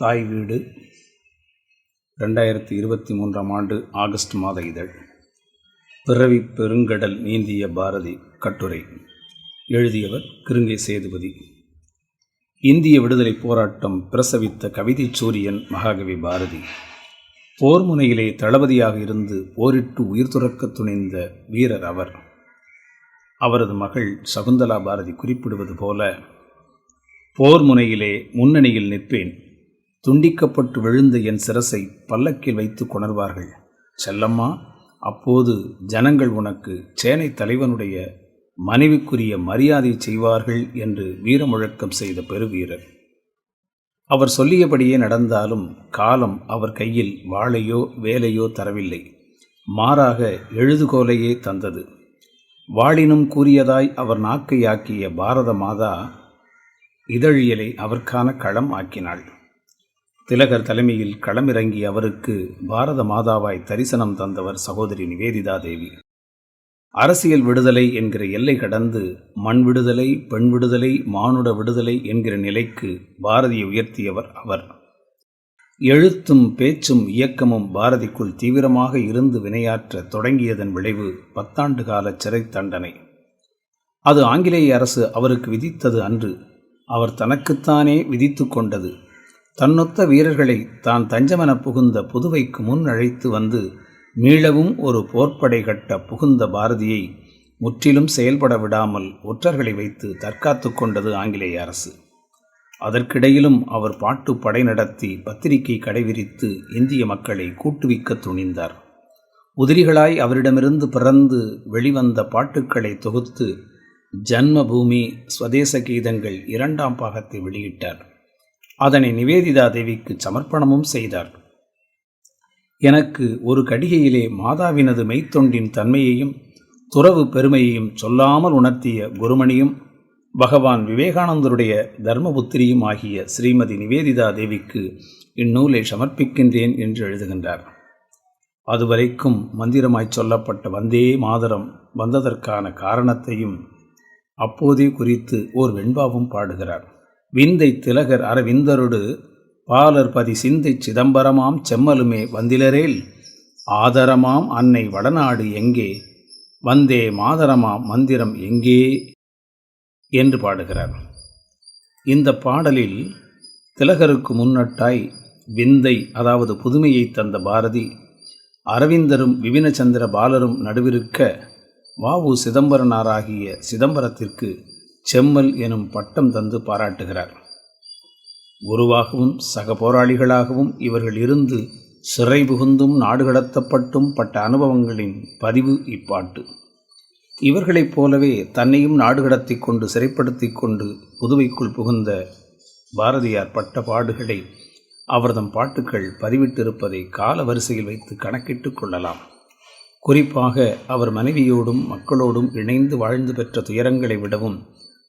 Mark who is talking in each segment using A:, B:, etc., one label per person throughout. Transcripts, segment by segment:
A: தாய் வீடு ரெண்டாயிரத்தி இருபத்தி மூன்றாம் ஆண்டு ஆகஸ்ட் மாத இதழ். பிறவி பெருங்கடல் நீந்திய பாரதி கட்டுரை. எழுதியவர் கிருங்கை சேதுபதி. இந்திய விடுதலை போராட்டம் பிரசவித்த கவிதை சூரியன் மகாகவி பாரதி. போர் முனையிலே தளபதியாக இருந்து போரிட்டு உயிர் துறக்க துணிந்த வீரர் அவர். அவரது மகள் சகுந்தலா பாரதி குறிப்பிடுவது போல போர் முனையிலே முன்னணியில் நிற்பேன். துண்டிக்கப்பட்டு விழுந்த என் சிரசை பல்லக்கில் வைத்து கொணர்வார்கள். செல்லம்மா அப்போது ஜனங்கள் உனக்கு சேனை தலைவனுடைய மனைவிக்குரிய மரியாதை செய்வார்கள் என்று வீரமுழக்கம் செய்த பெருவீரர். அவர் சொல்லியபடியே நடந்தாலும் காலம் அவர் கையில் வாளையோ வேலையோ தரவில்லை. மாறாக எழுதுகோலையே தந்தது. வாளினும் கூறியதாய் அவர் நாக்கையாக்கிய பாரத மாதா இதழியலை அவர்கான களம் ஆக்கினாள். திலகர் தலைமையில் களமிறங்கி அவருக்கு பாரத மாதாவாய் தரிசனம் தந்தவர் சகோதரி நிவேதிதா தேவி. அரசியல் விடுதலை என்கிற எல்லை கடந்து மண் விடுதலை பெண் விடுதலை மானுட விடுதலை என்கிற நிலைக்கு பாரதியை உயர்த்தியவர் அவர். எழுத்தும் பேச்சும் இயக்கமும் பாரதிக்குள் தீவிரமாக இருந்து வினையாற்ற தொடங்கியதன் விளைவு பத்தாண்டு கால சிறை தண்டனை. அது ஆங்கிலேய அரசு அவருக்கு விதித்தது அன்று. அவர் தனக்குத்தானே விதித்து கொண்டது. தன்னொத்த வீரர்களை தான் தஞ்சமென புகுந்த புதுவைக்கு முன் அழைத்து வந்து மீளவும் ஒரு போர்ப்படை கட்ட புகுந்த பாரதியை முற்றிலும் செயல்பட விடாமல் ஒற்றர்களை வைத்து தற்காத்து கொண்டது ஆங்கிலேய அரசு. அதற்கிடையிலும் அவர் பாட்டு படை நடத்தி பத்திரிகை கடைவிரித்து இந்திய மக்களை கூட்டுவிக்க துணிந்தார். உதிரிகளாய் அவரிடமிருந்து பிறந்து வெளிவந்த பாட்டுக்களை தொகுத்து ஜன்மபூமி ஸ்வதேச கீதங்கள் இரண்டாம் பாகத்தை வெளியிட்டார். அதனை நிவேதிதா தேவிக்கு சமர்ப்பணமும் செய்தார். எனக்கு ஒரு கடிகையிலே மாதாவினது மெய்த்தொண்டின் தன்மையையும் துறவு பெருமையையும் சொல்லாமல் உணர்த்திய குருமணியும் பகவான் விவேகானந்தருடைய தர்மபுத்திரியும் ஆகிய ஸ்ரீமதி நிவேதிதா தேவிக்கு இந்நூலை சமர்ப்பிக்கின்றேன் என்று எழுதுகின்றார். அதுவரைக்கும் மந்திரமாய் சொல்லப்பட்ட வந்தே மாதரம் வந்ததற்கான காரணத்தையும் அப்போதே குறித்து ஓர் வெண்பாவும் பாடுகிறார். விந்தை திலகர் அரவிந்தருடு பாலர் பதி சிந்தை சிதம்பரமாம் செம்மலுமே வந்திலரேல். ஆதரமாம் அன்னை வடநாடு எங்கே? வந்தே மாதரமாம் மந்திரம் எங்கே? என்று பாடுகிறார். இந்த பாடலில் திலகருக்கு முன்னட்டாய் விந்தை அதாவது புதுமையை தந்த பாரதி அரவிந்தரும் விபினச்சந்திர பாலரும் நடுவிருக்க வாவு சிதம்பரனாராகிய சிதம்பரத்திற்கு செம்மல் எனும் பட்டம் தந்து பாராட்டுகிறார். குருவாகவும் சக போராளிகளாகவும் இவர்கள் இருந்து சிறை புகுந்தும் நாடு கடத்தப்பட்டும் பட்ட அனுபவங்களின் பதிவு இப்பாட்டு. இவர்களைப் போலவே தன்னையும் நாடு கடத்தி கொண்டு சிறைப்படுத்தி கொண்டு புதுவைக்குள் புகுந்த பாரதியார் பட்ட பாடுகளை அவர்தம் பாட்டுக்கள் பதிவிட்டிருப்பதை கால வரிசையில் வைத்து கணக்கிட்டு கொள்ளலாம். குறிப்பாக அவர் மனைவியோடும் மக்களோடும் இணைந்து வாழ்ந்து பெற்ற துயரங்களை விடவும்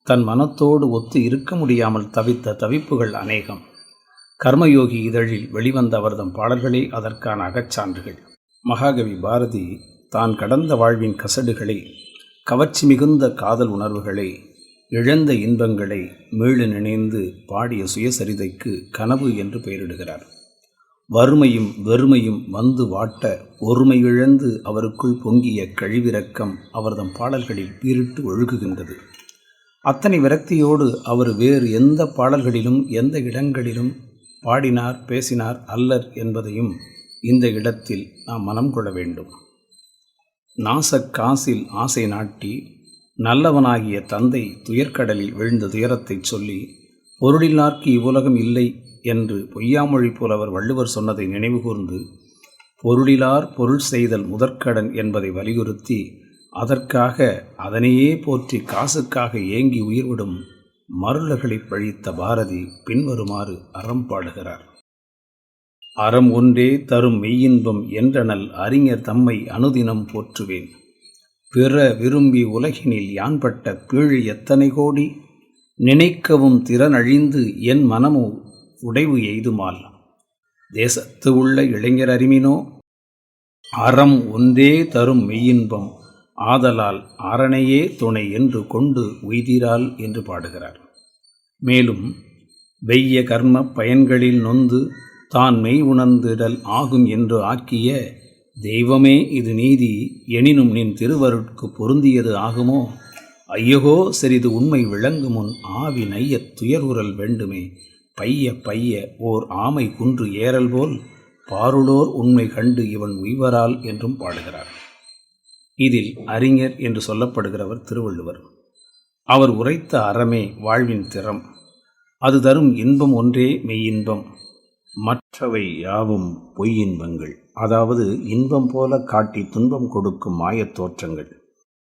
A: தன் மனத்தோடு ஒத்து இருக்க முடியாமல் தவித்த தவிப்புகள் அநேகம். கர்மயோகி இதழில் வெளிவந்த அவர்தம் பாடல்களே அதற்கான அகச்சான்றுகள். மகாகவி பாரதி தான் கடந்த வாழ்வின் கசடுகளை கவர்ச்சி மிகுந்த காதல் உணர்வுகளை இழந்த இன்பங்களை மீள நினைந்து பாடிய சுயசரிதைக்கு கனவு என்று பெயரிடுகிறார். வறுமையும் வெறுமையும் வந்து வாட்ட ஒருமை இழந்து அவருக்குள் பொங்கிய கழிவிறக்கம் அவர்தம் பாடல்களில் பீரிட்டு ஒழுகுகின்றது. அத்தனை விரக்தியோடு அவர் வேறு எந்த பாடல்களிலும் எந்த இடங்களிலும் பாடினார் பேசினார் அல்லர் என்பதையும் இந்த இடத்தில் நாம் மனம் கொள்ள வேண்டும். நாசக் காசில் ஆசை நாட்டி நல்லவனாகிய தந்தை துயர்க்கடலில் விழுந்த துயரத்தைச் சொல்லி பொருளில்லார்க்கு இவ்வுலகம் இல்லை என்று பொய்யாமொழி புலவர் வள்ளுவர் சொன்னதை நினைவுகூர்ந்து பொருளிலார் பொருள் செய்தல் முதற்கடன் என்பதை வலியுறுத்தி அதற்காக அதனையே போற்றி காசுக்காக ஏங்கி உயிர்விடும் மருளர்களை பழித்த பாரதி பின்வருமாறு அறம் பாடுகிறார். அறம் ஒன்றே தரும் மெய்யின்பம் என்றனல் அறிஞர் தம்மை அனுதினம் போற்றுவேன். பிற விரும்பி உலகினில் யான்பட்ட பீழ் எத்தனை கோடி? நினைக்கவும் திறனழிந்து என் மனமு உடைவு எய்துமால். தேசத்து உள்ள இளைஞர் அறிமினோ? அறம் ஒன்றே தரும் மெய்யின்பம் ஆதலால் ஆரணையே துணை என்று கொண்டு உய்திரால் என்று பாடுகிறார். மேலும் வெய்ய கர்ம பயன்களில் நொந்து தான் மெய் உணர்ந்திடல் ஆகும் என்று ஆக்கிய தெய்வமே இது நீதி எனினும் நின் திருவருட்கு பொருந்தியது ஆகுமோ? ஐயகோ சிறிது உண்மை விளங்கும் முன் ஆவி நையத் துயர்வுறல் வேண்டுமே. பைய பைய ஓர் ஆமை குன்று ஏறல் போல் பாருளோர் உண்மை கண்டு இவன் உய்வரால் என்றும் பாடுகிறார். இதில் அறிஞர் என்று சொல்லப்படுகிறவர் திருவள்ளுவர். அவர் உரைத்த அறமே வாழ்வின் திறம். அது தரும் இன்பம் ஒன்றே மெய்யின்பம். மற்றவை யாவும் பொய்யின்பங்கள். அதாவது இன்பம் போல காட்டி துன்பம் கொடுக்கும் மாயத் தோற்றங்கள்.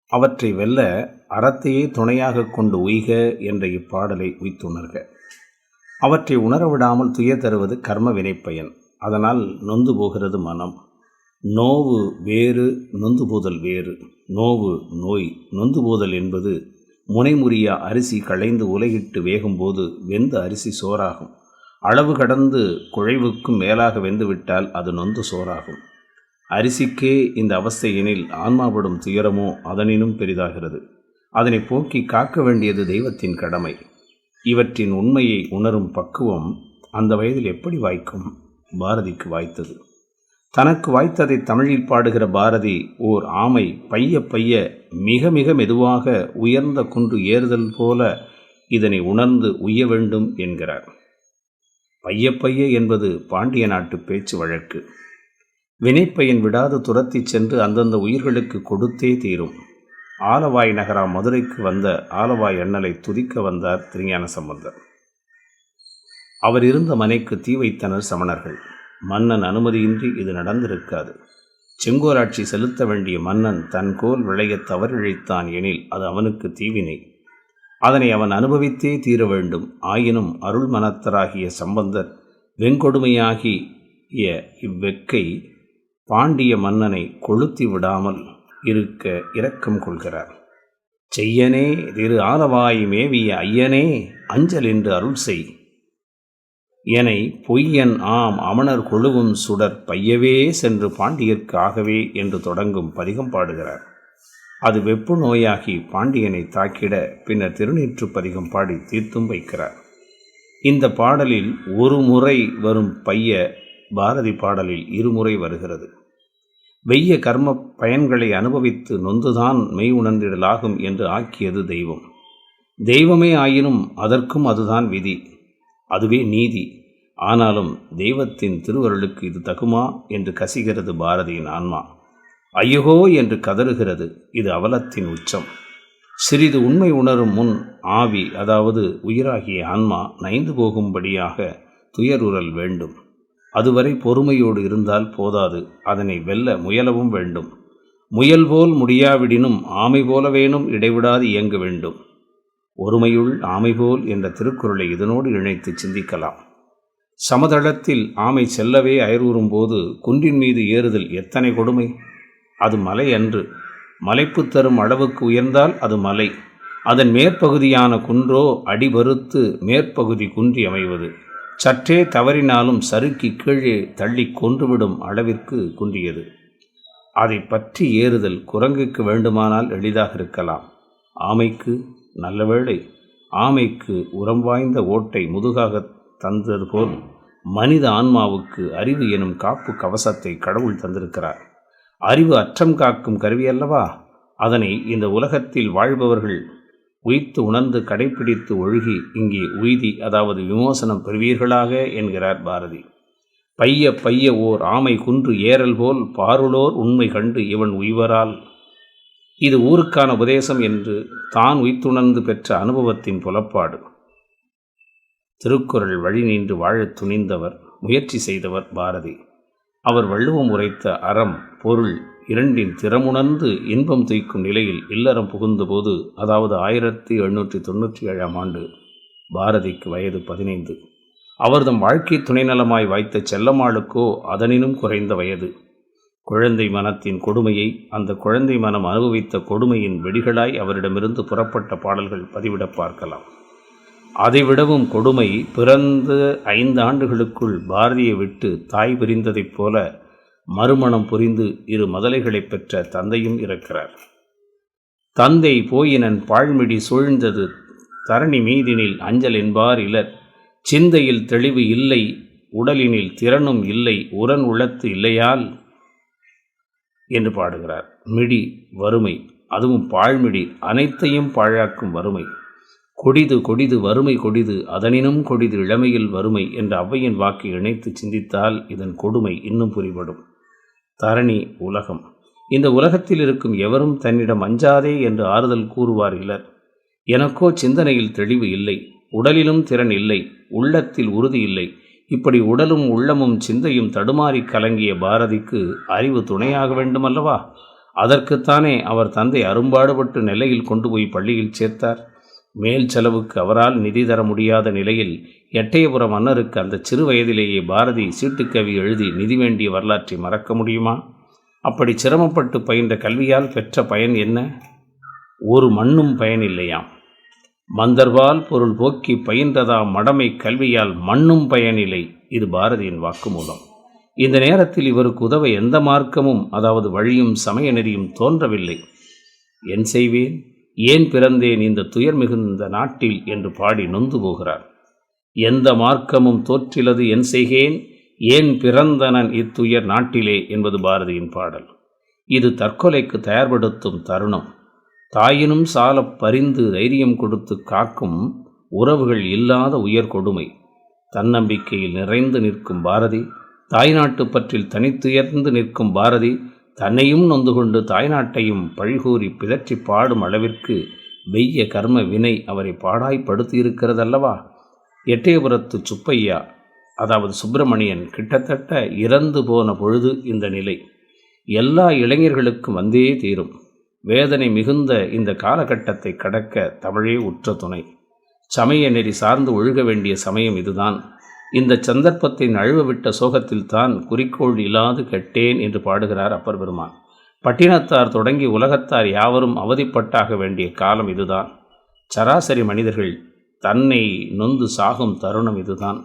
A: அவற்றை வெல்ல அறத்தையே துணையாக கொண்டு உய்க என்ற இப்பாடலை உய்த்துணர்க. அவற்றை உணரவிடாமல் துய தருவது கர்ம வினைப்பயன். அதனால் நொந்து போகிறது மனம். நோவு வேறு நொந்துபோதல் வேறு. நோவு நோய் நொந்துபோதல் என்பது முனைமுறியா அரிசி களைந்து உலகிட்டு வேகும்போது வெந்த அரிசி சோறாகும். அளவு கடந்து குழைவுக்கும் மேலாக வெந்துவிட்டால் அது நொந்து சோறாகும். அரிசிக்கே இந்த அவஸ்தையெனில் ஆன்மாவிடும் துயரமோ அதனினும் பெரிதாகிறது. அதனை போக்கி காக்க வேண்டியது தெய்வத்தின் கடமை. இவற்றின் உண்மையை உணரும் பக்குவம் அந்த வயதில் எப்படி வாய்க்கும்? பாரதிக்கு வாய்த்தது. தனக்கு வாய்த்ததை தமிழில் பாடுகிற பாரதி ஓர் ஆமை பைய பைய மிக மிக மெதுவாக உயர்ந்த குன்று ஏறுதல் போல இதனை உணர்ந்து உய்ய வேண்டும் என்கிறார். பைய பைய என்பது பாண்டிய நாட்டு பேச்சு வழக்கு. வினைப்பையன் விடாது துரத்திச் சென்று அந்தந்த உயிர்களுக்கு கொடுத்தே தீரும். ஆலவாய் நகரா மதுரைக்கு வந்த ஆலவாய் அண்ணலை துதிக்க வந்தார் திருஞான சம்பந்தர். அவர் இருந்த மனைக்கு தீ வைத்தனர் சமணர்கள். மன்னன் அனுமதியின்றி இது நடந்திருக்காது. செங்கோராட்சி செலுத்த வேண்டிய மன்னன் தன் கோல் விளைய தவறிழைத்தான் எனில் அது அவனுக்கு தீவினை. அதனை அவன் அனுபவித்தே தீர வேண்டும். ஆயினும் அருள் மனத்தராகிய சம்பந்தர் வெங்கொடுமையாகிய இவ்வெக்கை பாண்டிய மன்னனை கொளுத்தி விடாமல் இருக்க இரக்கம் கொள்கிறார். செய்யனே திரு ஆலவாய் மேவிய ஐயனே அஞ்சல் என்று அருள் செய். எனை பொய்யன் ஆம் அமணர் கொழுவும் சுடர் பையவே சென்று பாண்டியர்க்கு ஆகவே என்று தொடங்கும் பதிகம் பாடுகிறார். அது வெப்பு நோயாகி பாண்டியனை தாக்கிட பின்னர் திருநீற்று பதிகம் பாடி தீர்த்தும் வைக்கிறார். இந்த பாடலில் ஒரு முறை வரும் பைய பாரதி பாடலில் இருமுறை வருகிறது. வெய்ய கர்ம பயன்களை அனுபவித்து நொந்துதான் மெய் உணர்ந்திடலாகும் என்று ஆக்கியது தெய்வம். தெய்வமே ஆயினும் அதற்கும் அதுதான் விதி. அதுவே நீதி. ஆனாலும் தெய்வத்தின் திருவருளுக்கு இது தகுமா என்று கசிகிறது பாரதியின் ஆன்மா. ஐயகோ என்று கதறுகிறது இது அவலத்தின் உச்சம். சிறிது உண்மை உணரும் முன் ஆவி அதாவது உயிராகிய ஆன்மா நைந்து போகும்படியாக துயருறல் வேண்டும். அதுவரை பொறுமையோடு இருந்தால் போதாது அதனை வெல்ல முயலவும் வேண்டும். முயல் போல் முடியாவிடினும் ஆமை போலவேனும் இடைவிடாது இயங்க வேண்டும். ஒருமையுள் ஆமைபோல் என்ற திருக்குறளை இதனோடு இணைத்து சிந்திக்கலாம். சமதளத்தில் ஆமை செல்லவே அயர்வுறும் போது குன்றின் மீது ஏறுதல் எத்தனை கொடுமை? அது மலை அன்று. மலைப்பு தரும் அளவுக்கு உயர்ந்தால் அது மலை. அதன் மேற்பகுதியான குன்றோ அடிபருத்து மேற்பகுதி குன்றி அமைவது. சற்றே தவறினாலும் சறுக்கி கீழே தள்ளி கொன்றுவிடும் அளவிற்கு குன்றியது. அதை பற்றி ஏறுதல் குரங்குக்கு வேண்டுமானால் எளிதாக இருக்கலாம். ஆமைக்கு நல்லவேளை ஆமைக்கு உரம் வாய்ந்த ஓட்டை முதுகாக தந்தது போல் மனித ஆன்மாவுக்கு அறிவு எனும் காப்பு கவசத்தை கடவுள் தந்திருக்கிறார். அறிவு அற்றம் காக்கும் கருவி அல்லவா? அதனை இந்த உலகத்தில் வாழ்பவர்கள் உய்த்து உணர்ந்து கடைப்பிடித்து ஒழுகி இங்கே உய்தி அதாவது விமோசனம் பெறுவீர்களாக என்கிறார் பாரதி. பைய பைய ஓர் ஆமை குன்று ஏறல் போல் பாருளோர் உண்மை கண்டு இவன் உய்வரால் இது ஊருக்கான உபதேசம் என்று தான் உய்த்துணர்ந்து பெற்ற அனுபவத்தின் புலப்பாடு. திருக்குறள் வழி நின்று வாழத் துணிந்தவர் முயற்சி செய்தவர் பாரதி. அவர் வள்ளுவம் உரைத்த அறம் பொருள் இரண்டின் திறமுணர்ந்து இன்பம் துய்க்கும் நிலையில் இல்லறம் புகுந்தபோது அதாவது ஆயிரத்தி எழுநூற்றி தொண்ணூற்றி ஏழாம் ஆண்டு பாரதிக்கு வயது பதினைந்து. அவர்தம் வாழ்க்கை துணைநலமாய் வாய்த்த செல்லம்மாளுக்கோ அதனினும் குறைந்த வயது. குழந்தை மனத்தின் கொடுமையை அந்த குழந்தை மனம் அனுபவித்த கொடுமையின் வெடிகளாய் அவரிடமிருந்து புறப்பட்ட பாடல்கள் பதிவிட பார்க்கலாம். அதைவிடவும் கொடுமை பிறந்த ஐந்து ஆண்டுகளுக்குள் பாரதியை விட்டு தாய் பிரிந்ததைப் போல மறுமணம் புரிந்து இரு மதலைகளைப் பெற்ற தந்தையும் இருக்கிறார் தந்தை போயினன் பாழ்மிடி சூழ்ந்தது தரணி மீதினில் அஞ்சல் என்பார் இலர். சிந்தையில் தெளிவு இல்லை உடலினில் திறனும் இல்லை உரன் உளத்து இல்லையால் என்று பாடுகிறார். மிடி வறுமை அதுவும் பாழ்மிடி அனைத்தையும் பாழாக்கும் வறுமை. கொடிது கொடிது வறுமை கொடிது அதனினும் கொடிது இளமையில் வறுமை என்ற அவ்வையின் வாக்கை இணைத்து சிந்தித்தால் இதன் கொடுமை இன்னும் புரிபடும். தரணி உலகம். இந்த உலகத்தில் இருக்கும் எவரும் தன்னிடம் அஞ்சாதே என்று ஆறுதல் கூறுவார் இலர் எனக்கோ சிந்தனையில் தெளிவு இல்லை உடலிலும் திறன் இல்லை உள்ளத்தில் உறுதி இல்லை இப்படி உடலும் உள்ளமும் சிந்தையும் தடுமாறி கலங்கிய பாரதிக்கு அறிவு துணையாக வேண்டுமல்லவா? அதற்குத்தானே அவர் தந்தை அரும்பாடுபட்டு நெல்லையில் கொண்டு போய் பள்ளியில் சேர்த்தார். மேல் செலவுக்கு அவரால் நிதி தர முடியாத நிலையில் எட்டயபுரம் மன்னருக்கு அந்த சிறு வயதிலேயே பாரதி சீட்டுக்கவி எழுதி நிதி வேண்டிய வரலாற்றை மறக்க முடியுமா? அப்படி சிரமப்பட்டு பயின்ற கல்வியால் பெற்ற பயன் என்ன? ஒரு மண்ணும் பயனில்லையாம் மந்தர்வால் பொருள் போக்கி பயின்றதா மடமை கல்வியால் மண்ணும் பயனில்லை. இது பாரதியின் வாக்குமூலம். இந்த நேரத்தில் இவருக்கு உதவ எந்த மார்க்கமும் அதாவது வழியும் சமய நெறியும் தோன்றவில்லை. என் செய்வேன்? ஏன் பிறந்தேன் இந்த துயர் மிகுந்த நாட்டில்? என்று பாடி நொந்து போகிறார். எந்த மார்க்கமும் தோற்றிலது என் செய்கேன்? ஏன் பிறந்தனன் இத்துயர் நாட்டிலே? என்பது பாரதியின் பாடல். இது தற்கொலைக்கு தயார்படுத்தும் தருணம். தாயினும் சாலப் பரிந்து தைரியம் கொடுத்து காக்கும் உறவுகள் இல்லாத உயர் கொடுமை. தன்னம்பிக்கையில் நிறைந்து நிற்கும் பாரதி தாய்நாட்டு பற்றில் தனித்துயர்ந்து நிற்கும் பாரதி தன்னையும் நொந்து கொண்டு தாய்நாட்டையும் பழிகூறி பிதற்றி பாடும் அளவிற்கு வெய்ய கர்ம வினை அவரை பாடாய்ப்படுத்தியிருக்கிறதல்லவா? எட்டயபுரத்து சுப்பையா அதாவது சுப்பிரமணியன் கிட்டத்தட்ட இறந்து போன பொழுது இந்த நிலை. எல்லா இளைஞர்களுக்கும் வந்தே தீரும். வேதனை மிகுந்த இந்த காலகட்டத்தை கடக்க தமிழே உற்ற துணை. சமய நெறி சார்ந்து ஒழுக வேண்டிய சமயம் இதுதான். இந்த சந்தர்ப்பத்தை நழுவவிட்ட சோகத்தில் தான் குறிக்கோள் இல்லாது கெட்டேன் என்று பாடுகிறார் அப்பர் பெருமான் பட்டினத்தார் தொடங்கி உலகத்தார் யாவரும் அவதிப்பட்டாக வேண்டிய காலம் இதுதான். சராசரி மனிதர்கள் தன்னை நொந்து சாகும் தருணம் இதுதான்.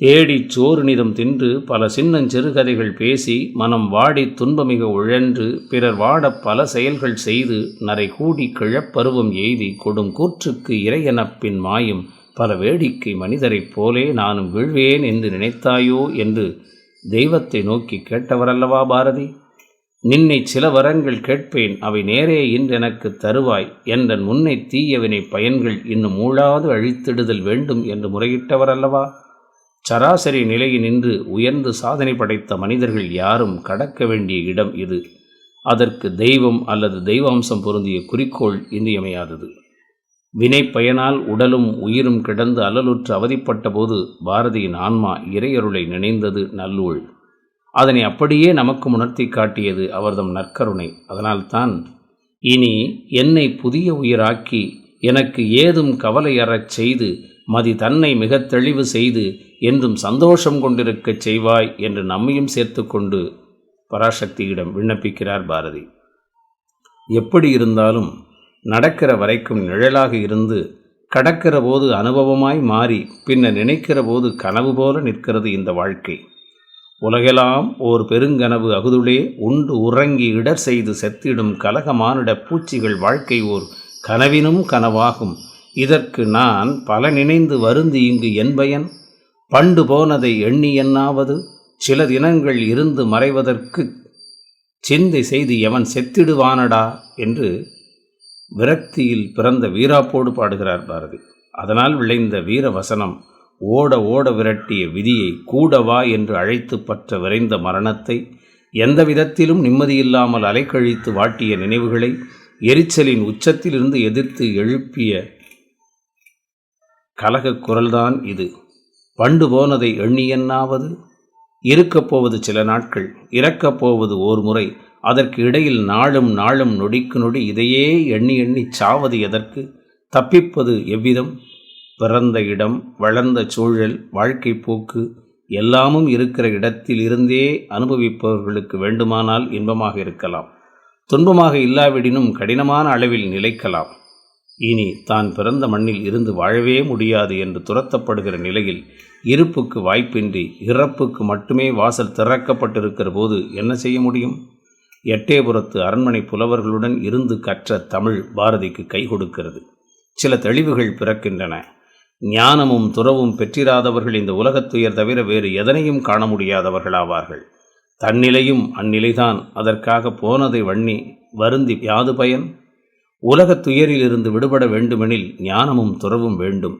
A: தேடிச் சோறு நிதம் தின்று பல சின்னஞ்சிறுகதைகள் பேசி மனம் வாடி துன்பமிக உழன்று பிறர் வாடப் பல செயல்கள் செய்து நரை கூடி கிழப்பருவம் எய்தி கொடும் கூற்றுக்கு இறையனப்பின் மாயும் பல வேடிக்கை மனிதரைப் போலே நானும் வீழ்வேன் என்று நினைத்தாயோ என்று தெய்வத்தை நோக்கி கேட்டவரல்லவா பாரதி? நின்னை சில வரங்கள் கேட்பேன் அவை நேரே இன்றெனக்கு தருவாய் என்றன் முன்னை தீயவினை பயன்கள் இன்னும் மூழாது அழித்திடுதல் வேண்டும் என்று முறையிட்டவரல்லவா? சராசரி நிலையில் நின்று உயர்ந்து சாதனை படைத்த மனிதர்கள் யாரும் கடக்க வேண்டிய இடம் இது. அதற்கு தெய்வம் அல்லது தெய்வாம்சம் பொருந்திய குறிக்கோள் இன்றியமையாதது. வினை பயனால் உடலும் உயிரும் கிடந்து அல்லலுற்று அவதிப்பட்ட போது பாரதியின் ஆன்மா இறையருளை நினைந்தது நல்லூழ். அதனை அப்படியே நமக்கு உணர்த்தி காட்டியது அவர்தம் நற்கருணை. அதனால்தான் இனி என்னை புதிய உயிராக்கி எனக்கு ஏதும் கவலையறச் செய்து மதி தன்னை மிக தெளிவு செய்து என்றும் சந்தோஷம் கொண்டிருக்கச் செய்வாய் என்று நம்மையும் சேர்த்து கொண்டு பராசக்தியிடம் விண்ணப்பிக்கிறார் பாரதி. எப்படி இருந்தாலும் நடக்கிற வரைக்கும் நிழலாக இருந்து கடக்கிற போது அனுபவமாய் மாறி பின்னர் நினைக்கிற போது கனவு போல நிற்கிறது இந்த வாழ்க்கை. உலகெல்லாம் ஓர் பெருங்கனவு அகுதுளே உண்டு உறங்கி இடர் செய்து செத்திடும் கலகமானிட பூச்சிகள் வாழ்க்கை ஓர் கனவினும் கனவாகும். இதற்கு நான் பல நினைந்து வருந்து இங்கு என் பயன். பண்டு போனதை எண்ணி எண்ணாவது சில தினங்கள் இருந்து மறைவதற்கு சிந்தை செய்து எவன் செத்திடுவானடா என்று விரக்தியில் பிறந்த வீராப்போடு பாடுகிறார் பாரதி. அதனால் விளைந்த வீர வசனம் ஓட ஓட விரட்டிய விதியை கூட வா என்று அழைத்து பற்ற விரைந்த மரணத்தை எந்த விதத்திலும் நிம்மதியில்லாமல் அலைக்கழித்து வாட்டிய நினைவுகளை எரிச்சலின் உச்சத்திலிருந்து எதிர்த்து எழுப்பிய கலகக் குரல்தான் இது. பண்டு போனதை எண்ணி எண்ணாவது? இருக்கப் போவது சில நாட்கள் இறக்கப் போவது ஓர் முறை. அதற்கு இடையில் நாளும் நாளும் நொடிக்கு நொடி இதையே எண்ணி எண்ணி சாவது எதற்கு? தப்பிப்பது எவ்விதம்? பிறந்த இடம் வளர்ந்த சூழல் வாழ்க்கை போக்கு எல்லாமும் இருக்கிற இடத்தில் இருந்தே அனுபவிப்பவர்களுக்கு வேண்டுமானால் இன்பமாக இருக்கலாம். துன்பமாக இல்லாவிடினும் கடினமான அளவில் நிலைக்கலாம். இனி தான் பிறந்த மண்ணில் இருந்து வாழவே முடியாது என்று துரத்தப்படுகிற நிலையில் இருப்புக்கு வாய்ப்பின்றி இறப்புக்கு மட்டுமே வாசல் திறக்கப்பட்டிருக்கிற போது என்ன செய்ய முடியும்? எட்டேபுரத்து அரண்மனை புலவர்களுடன் இருந்து கற்ற தமிழ் பாரதிக்கு கை கொடுக்கிறது. சில தெளிவுகள் பிறக்கின்றன. ஞானமும் துறவும் பெற்றிராதவர்கள் இந்த உலகத்துயர் தவிர வேறு எதனையும் காண முடியாதவர்களாவார்கள். தன்னிலையும் அந்நிலைதான். அதற்காக போனதை வண்ணி வருந்தி யாது பயன்? உலகத் துயரிலிருந்து விடுபட வேண்டுமெனில் ஞானமும் துறவும் வேண்டும்.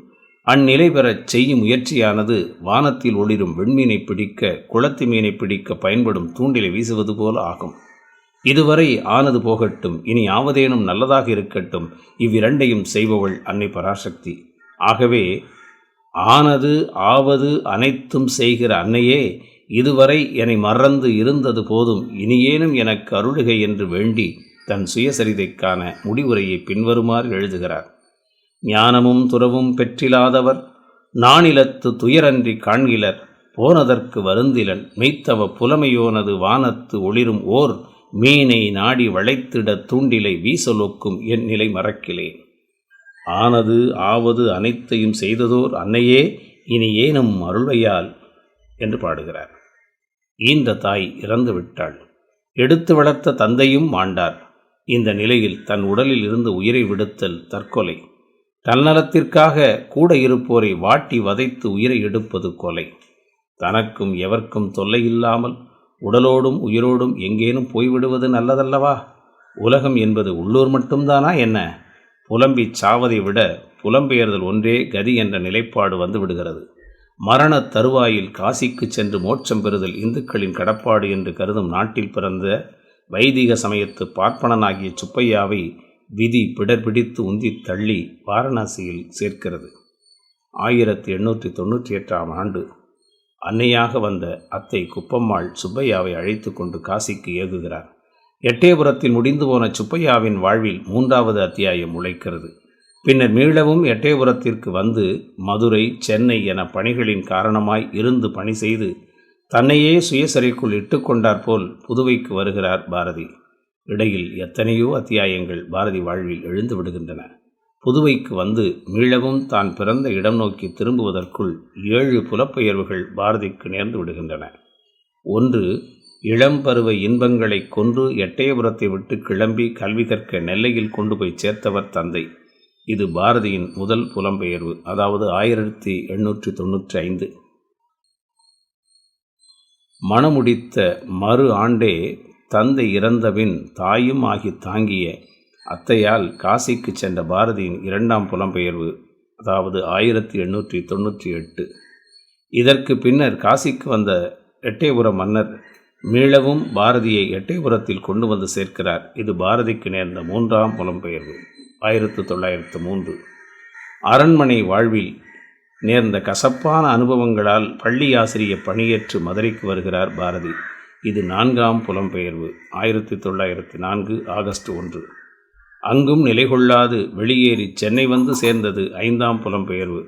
A: அந்நிலை பெறச் செய்யும் முயற்சியானது வானத்தில் ஒளிரும் வெண்மீனை பிடிக்க குளத்து மீனை பிடிக்க பயன்படும் தூண்டிலை வீசுவது போல ஆகும். இதுவரை ஆனது போகட்டும் இனி ஆவதேனும் நல்லதாக இருக்கட்டும் இவ்விரண்டையும் செய்பவள் அன்னை பராசக்தி. ஆகவே ஆனது ஆவது அனைத்தும் செய்கிற அன்னையே இதுவரை என்னை மறந்து இருந்தது போதும் இனியேனும் எனக்கு அருளுகை என்று வேண்டி தன் சுயசரிதைக்கான முடிவுரையை பின்வருமாறு எழுதுகிறார். ஞானமும் துறவும் பெற்றிலாதவர் நானிலத்து துயரன்றி காண்கிலர் போனதற்கு வருந்திலன் மெய்த்தவ புலமையோனது வானத்து ஒளிரும் ஓர் மீனை நாடி வளைத்திட தூண்டிலை வீசலோக்கும் என் நிலை மறக்கிலேன் ஆனது ஆவது அனைத்தையும் செய்ததோர் அன்னையே இனி ஏனும் அருள்வையால் என்று பாடுகிறார். ஈந்த தாய் இறந்து விட்டாள் எடுத்து வளர்த்த தந்தையும் மாண்டார். இந்த நிலையில் தன் உடலில் இருந்து உயிரை விடுத்தல் தற்கொலை. தன்னலத்திற்காக கூட இருப்போரை வாட்டி வதைத்து உயிரை எடுப்பது கொலை. தனக்கும் எவர்க்கும் தொல்லையில்லாமல் உடலோடும் உயிரோடும் எங்கேனும் போய்விடுவது நல்லதல்லவா? உலகம் என்பது உள்ளூர் மட்டும்தானா என்ன? புலம்பிச் சாவதை விட புலம்பெயர்தல் ஒன்றே கதி என்ற நிலைப்பாடு வந்து விடுகிறது. மரணத் தருவாயில் காசிக்கு சென்று மோட்சம் பெறுதல் இந்துக்களின் கடப்பாடு என்று கருதும் நாட்டில் பிறந்த வைதிக சமயத்து பார்ப்பனனாகிய சுப்பையாவை விதி பிடர் பிடித்து உந்தி தள்ளி வாரணாசியில் சேர்க்கிறது. ஆயிரத்தி எண்ணூற்றி தொண்ணூற்றி எட்டாம் ஆண்டு அன்னையாக வந்த அத்தை குப்பம்மாள் சுப்பையாவை அழைத்து கொண்டு காசிக்கு ஏகுகிறார் எட்டயபுரத்தில் முடிந்து போன சுப்பையாவின் வாழ்வில் மூன்றாவது அத்தியாயம் உழைக்கிறது. பின்னர் மீளவும் எட்டயபுரத்திற்கு வந்து மதுரை சென்னை என பணிகளின் காரணமாய் இருந்து பணி செய்து தன்னையே சுயசரிக்குள் இட்டுக்கொண்டார் போல் புதுவைக்கு வருகிறார் பாரதி. இடையில் எத்தனையோ அத்தியாயங்கள் பாரதி வாழ்வில் எழுந்து விடுகின்றன. புதுவைக்கு வந்து மீளவும் தான் பிறந்த இடம் நோக்கி திரும்புவதற்குள் ஏழு புலப்பெயர்வுகள் பாரதிக்கு நேர்ந்து விடுகின்றன. ஒன்று இளம்பருவ இன்பங்களை கொன்று எட்டயபுரத்தை விட்டு கிளம்பி கல்வி கற்க நெல்லையில் கொண்டு போய் சேர்த்தவர் தந்தை. இது பாரதியின் முதல் புலம்பெயர்வு அதாவது ஆயிரத்தி எண்ணூற்றி தொன்னூற்றி ஐந்து. மணமுடித்த மறு ஆண்டே தந்தை இறந்தபின் தாயும் ஆகி தாங்கிய அத்தையால் காசிக்கு சென்ற பாரதியின் இரண்டாம் புலம்பெயர்வு அதாவது ஆயிரத்தி எண்ணூற்றி தொண்ணூற்றி எட்டு. இதற்கு பின்னர் காசிக்கு வந்த எட்டயபுர மன்னர் மீளவும் பாரதியை எட்டயபுரத்தில் கொண்டு வந்து சேர்க்கிறார். இது பாரதிக்கு நேர்ந்த மூன்றாம் புலம்பெயர்வு ஆயிரத்து தொள்ளாயிரத்து மூன்று. அரண்மனை வாழ்வில் நேர்ந்த கசப்பான அனுபவங்களால் பள்ளி ஆசிரியர் பணியேற்று மதுரைக்கு வருகிறார் பாரதி. இது நான்காம் புலம்பெயர்வு ஆயிரத்தி தொள்ளாயிரத்தி நான்கு ஆகஸ்ட் ஒன்று. அங்கும் நிலை கொள்ளாது வெளியேறி சென்னை வந்து சேர்ந்தது ஐந்தாம் புலம்பெயர்வு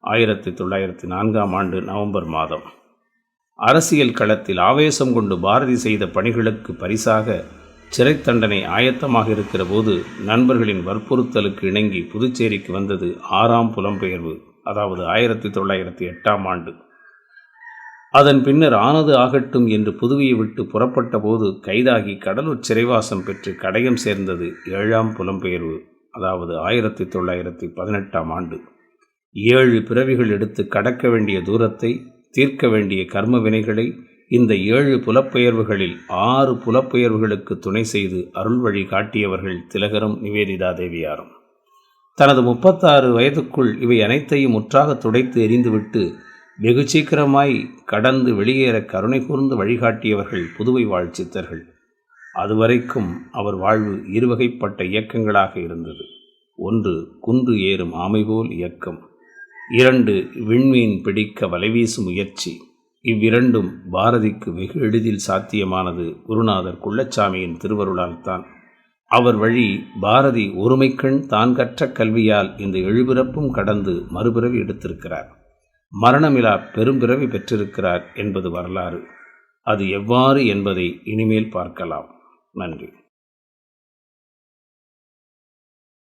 A: ஆயிரத்தி தொள்ளாயிரத்தி நான்காம் ஆண்டு நவம்பர் மாதம். அரசியல் களத்தில் ஆவேசம் கொண்டு பாரதி செய்த பணிகளுக்கு பரிசாக சிறை தண்டனை ஆயத்தமாக இருக்கிற போது நண்பர்களின் வற்புறுத்தலுக்கு இணங்கி புதுச்சேரிக்கு வந்தது ஆறாம் புலம்பெயர்வு. அதாவது ஆயிரத்தி தொள்ளாயிரத்தி எட்டாம் ஆண்டு. அதன் பின்னர் ஆனது ஆகட்டும் என்று புதுவையை விட்டு புறப்பட்ட போது கைதாகி கடலூர் சிறைவாசம் பெற்று கடையம் சேர்ந்தது ஏழாம் புலம்பெயர்வு அதாவது ஆயிரத்தி தொள்ளாயிரத்தி பதினெட்டாம் ஆண்டு. ஏழு பிறவிகள் எடுத்து கடக்க வேண்டிய தூரத்தை தீர்க்க வேண்டிய கர்ம வினைகளை இந்த ஏழு புலப்பெயர்வுகளில் ஆறு புலப்பெயர்வுகளுக்கு துணை செய்து அருள் வழி காட்டியவர்கள் திலகரும் நிவேதிதா தேவியாரும். தனது முப்பத்தாறு வயதுக்குள் இவை அனைத்தையும் முற்றாக துடைத்து எரிந்துவிட்டு வெகு சீக்கிரமாய் கடந்து வெளியேற கருணை கூர்ந்து வழிகாட்டியவர்கள் புதுவை வாழ் சித்தர்கள். அதுவரைக்கும் அவர் வாழ்வு இருவகைப்பட்ட இயக்கங்களாக இருந்தது. ஒன்று குன்று ஏறும் ஆமை போல் இயக்கம். இரண்டு விண்மீன் பிடிக்க வலைவீசும் முயற்சி. இவ்விரண்டும் பாரதிக்கு வெகு எளிதில் சாத்தியமானது குருநாதர் குள்ளச்சாமியின் திருவருளால் தான் அவர் வழி பாரதி ஒருமைக்கண் தான் கற்ற கல்வியால் இந்த எழுபிறப்பும் கடந்து மறுபிறவி எடுத்திருக்கிறார். மரணமிலா பெரும்பிறவி பெற்றிருக்கிறார் என்பது வரலாறு. அது எவ்வாறு என்பதை இனிமேல் பார்க்கலாம். நன்றி.